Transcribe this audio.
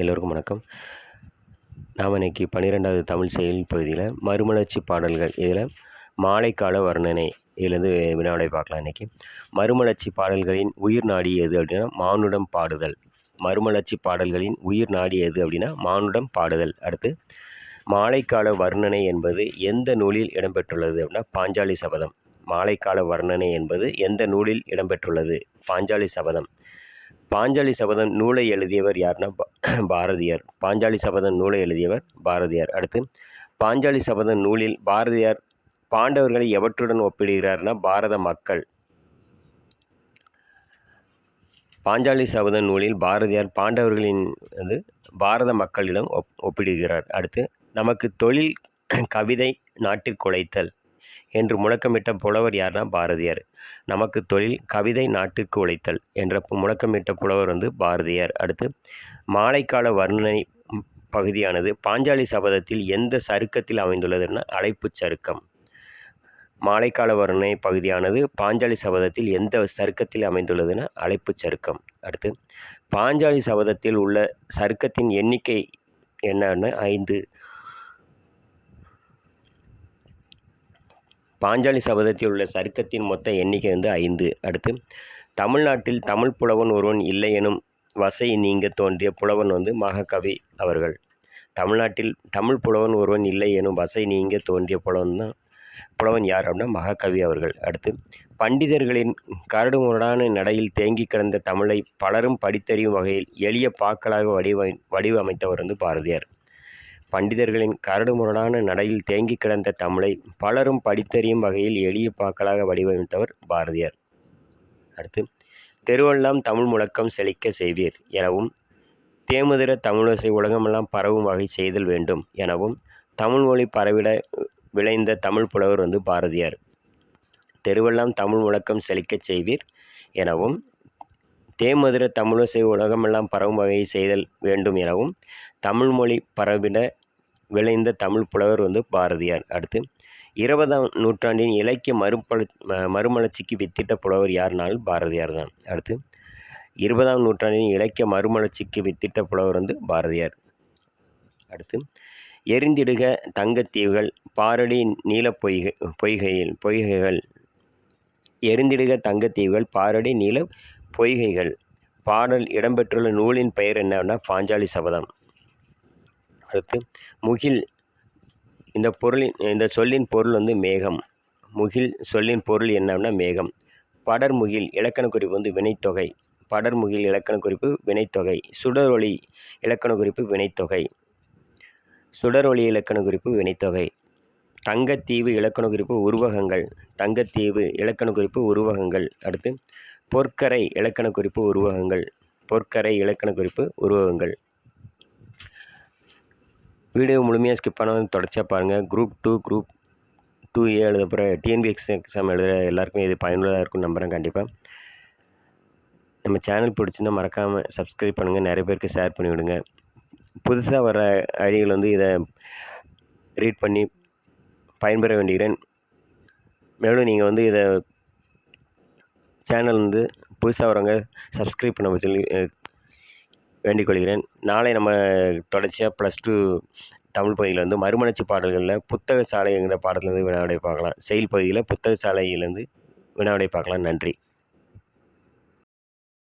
எல்லோருக்கும் வணக்கம். நாம் இன்றைக்கி பன்னிரெண்டாவது தமிழ் செயல் பகுதியில் மறுமலர்ச்சி பாடல்கள். இதில் மாலைக்கால வர்ணனை இதுலேருந்து வினாடை பார்க்கலாம் இன்றைக்கி மறுமலர்ச்சி பாடல்களின் உயிர் நாடி எது அப்படின்னா மானுடம் பாடுதல். மறுமலர்ச்சி பாடல்களின் உயிர் நாடி எது அப்படின்னா மானுடம் பாடுதல். அடுத்து மாலைக்கால வர்ணனை என்பது எந்த நூலில் இடம்பெற்றுள்ளது அப்படின்னா பாஞ்சாலி சபதம். மாலைக்கால வர்ணனை என்பது எந்த நூலில் இடம்பெற்றுள்ளது? பாஞ்சாலி சபதம். பாஞ்சாலி சபதம் நூலை எழுதியவர் யாருன்னா பாரதியார். பாஞ்சாலி சபதம் நூலை எழுதியவர் பாரதியார். அடுத்து பாஞ்சாலி சபதம் நூலில் பாரதியார் பாண்டவர்களை எவற்றுடன் ஒப்பிடுகிறார்னா பாரத மக்கள். பாஞ்சாலி சபத நூலில் பாரதியார் பாண்டவர்களின் வந்து பாரத மக்களிடம் ஒப் ஒப்பிடுகிறார். அடுத்து நமக்கு தொழில் கவிதை நாட்டிற்கு உழைத்தல் என்று முழக்கமிட்ட புலவர் யார்னா பாரதியார். நமக்கு தொழில் கவிதை நாட்டுக்கு உழைத்தல் என்ற முழக்கமிட்ட புலவர் வந்து பாரதியார். அடுத்து மாலைக்கால வர்ணனை பகுதியானது பாஞ்சாலி சபதத்தில் எந்த சருக்கத்தில் அமைந்துள்ளதுன்னா அழைப்புச் சருக்கம். மாலைக்கால வர்ணனை பகுதியானது பாஞ்சாலி சபதத்தில் எந்த சருக்கத்தில் அமைந்துள்ளதுன்னா அழைப்புச் சருக்கம். அடுத்து பாஞ்சாலி சபதத்தில் உள்ள சருக்கத்தின் எண்ணிக்கை என்னன்னு ஐந்து. பாஞ்சாலி சபதத்தில் உள்ள சருக்கத்தின் மொத்த எண்ணிக்கை வந்து ஐந்து. அடுத்து தமிழ்நாட்டில் தமிழ் புலவன் ஒருவன் இல்லை எனும் வசை நீங்க தோன்றிய புலவன் வந்து மகாகவி அவர்கள். தமிழ்நாட்டில் தமிழ் புலவன் ஒருவன் இல்லை எனும் வசை நீங்க தோன்றிய புலவன் தான் புலவன் யார் அப்படின்னா மகாகவி அவர்கள். அடுத்து பண்டிதர்களின் கரடுமுரடான நடையில் தேங்கி கிடந்த தமிழை பலரும் படித்தறியும் வகையில் எளிய பாக்களாக வடிவ வடிவமைத்தவர் வந்து பாரதியார். பண்டிதர்களின் கரடுமுரடான நடையில் தேங்கி கிடந்த தமிழை பலரும் படித்தறியும் வகையில் எளிய பாக்களாக வடிவமைத்தவர் பாரதியார். அடுத்து தெருவெல்லாம் தமிழ் முழக்கம் செழிக்க செய்வீர் எனவும் தேமுதிர தமிழோசை உலகமெல்லாம் பரவும் வகை செய்தல் வேண்டும் எனவும் தமிழ் மொழி பரவிட விளைந்த தமிழ் புலவர் வந்து பாரதியார். தெருவெல்லாம் தமிழ் முழக்கம் செழிக்க செய்வீர் எனவும் தேமதுர தமிழோசை உலகமெல்லாம் பரவும் வகை செய்தல் வேண்டும் எனவும் தமிழ் மொழி பரவிட விளைந்த தமிழ் புலவர் வந்து பாரதியார். அடுத்து இருபதாம் நூற்றாண்டின் இலக்கிய மறுபல மறுமலர்ச்சிக்கு வித்திட்ட புலவர் யாருனாலும் பாரதியார் தான். அடுத்து இருபதாம் நூற்றாண்டின் இலக்கிய மறுமலர்ச்சிக்கு வித்திட்ட புலவர் வந்து பாரதியார். அடுத்து எரிந்திடுக தங்கத்தீவுகள் பாரடி நீலப் பொய்கை பொய்கையில் பொய்கைகள். எரிந்திடுக தங்கத்தீவுகள் பாரடி நீல பொய்கைகள். பாடல் இடம்பெற்றுள்ள நூலின் பெயர் என்னன்னா பாஞ்சாலி சபதம். அடுத்து முகில் இந்த பொருளின் இந்த சொல்லின் பொருள் வந்து மேகம். முகில் சொல்லின் பொருள் என்னன்னா மேகம். படர்முகில் இலக்கண குறிப்பு வந்து வினைத்தொகை. படர்முகில் இலக்கண குறிப்பு வினைத்தொகை. சுடரொளி இலக்கண குறிப்பு வினைத்தொகை. சுடரொளி இலக்கண குறிப்பு வினைத்தொகை. தங்கத்தீவு இலக்கண குறிப்பு உருவகங்கள். தங்கத்தீவு இலக்கண குறிப்பு உருவகங்கள். அடுத்து பொற்கரை இலக்கண குறிப்பு உருவகங்கள். பொற்கரை இலக்கண குறிப்பு உருவகங்கள். வீடியோ முழுமையாக ஸ்கிப் பண்ணாமல் தொடர்ச்சியாக பாருங்கள் group two group two A எழுத போகிற டிஎன்பிஎக்ஸ் எக்ஸாம் எழுதுகிற எல்லாருக்குமே இது பயனுள்ளதாக இருக்கும்னு நம்புகிறேன் கண்டிப்பாக நம்ம சேனல் பிடிச்சிருந்தா மறக்காமல் சப்ஸ்கிரைப் பண்ணுங்கள் நிறைய பேருக்கு ஷேர் பண்ணிவிடுங்க புதுசாக வர ஐடிகள் வந்து இதை ரீட் பண்ணி பயன்பெற வேண்டுகிறேன் மேலும் நீங்கள் வந்து இதை சேனல் வந்து புதுசாக வரவங்க சப்ஸ்கிரைப் பண்ண சொல்லி வேண்டிக் கொள்கிறேன் நாளை நம்ம தொடர்ச்சியாக ப்ளஸ் டூ தமிழ் பகுதியில் வந்து மறுமலர்ச்சி பாடல்களில் புத்தக சாலைங்கிற பாடத்துல இருந்து வினாவிடை பார்க்கலாம். செயல் பகுதியில் புத்தக சாலையிலேருந்து வினாவிடை பார்க்கலாம். நன்றி.